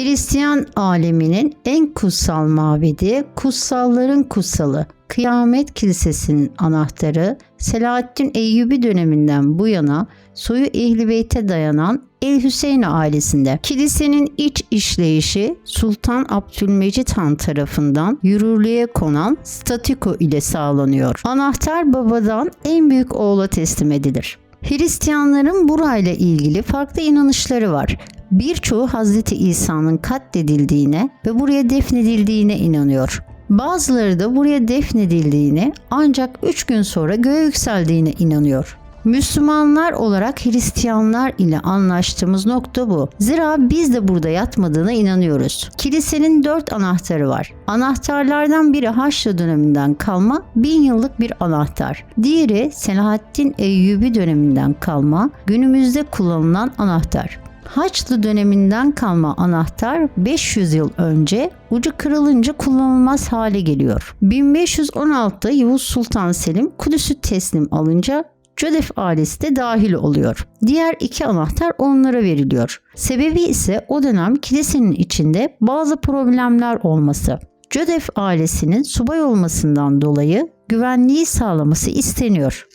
Hristiyan aleminin en kutsal mabedi, kutsalların kutsalı, Kıyamet Kilisesi'nin anahtarı, Selahaddin Eyyubi döneminden bu yana soyu Ehli Beyt'e dayanan El Hüseyin ailesinde. Kilisenin iç işleyişi Sultan Abdülmecit Han tarafından yürürlüğe konan statiko ile sağlanıyor. Anahtar babadan en büyük oğula teslim edilir. Hristiyanların burayla ilgili farklı inanışları var. Birçoğu Hazreti İsa'nın katledildiğine ve buraya defnedildiğine inanıyor. Bazıları da buraya defnedildiğine ancak 3 gün sonra göğe yükseldiğine inanıyor. Müslümanlar olarak Hristiyanlar ile anlaştığımız nokta bu. Zira biz de burada yatmadığına inanıyoruz. Kilisenin dört anahtarı var. Anahtarlardan biri Haçlı döneminden kalma bin yıllık bir anahtar. Diğeri Selahaddin Eyyubi döneminden kalma günümüzde kullanılan anahtar. Haçlı döneminden kalma anahtar 500 yıl önce ucu kırılınca kullanılmaz hale geliyor. 1516'da Yavuz Sultan Selim Kudüs'ü teslim alınca Cödef ailesi de dahil oluyor. Diğer iki anahtar onlara veriliyor. Sebebi ise o dönem kilisenin içinde bazı problemler olması. Cödef ailesinin subay olmasından dolayı güvenliği sağlaması isteniyor.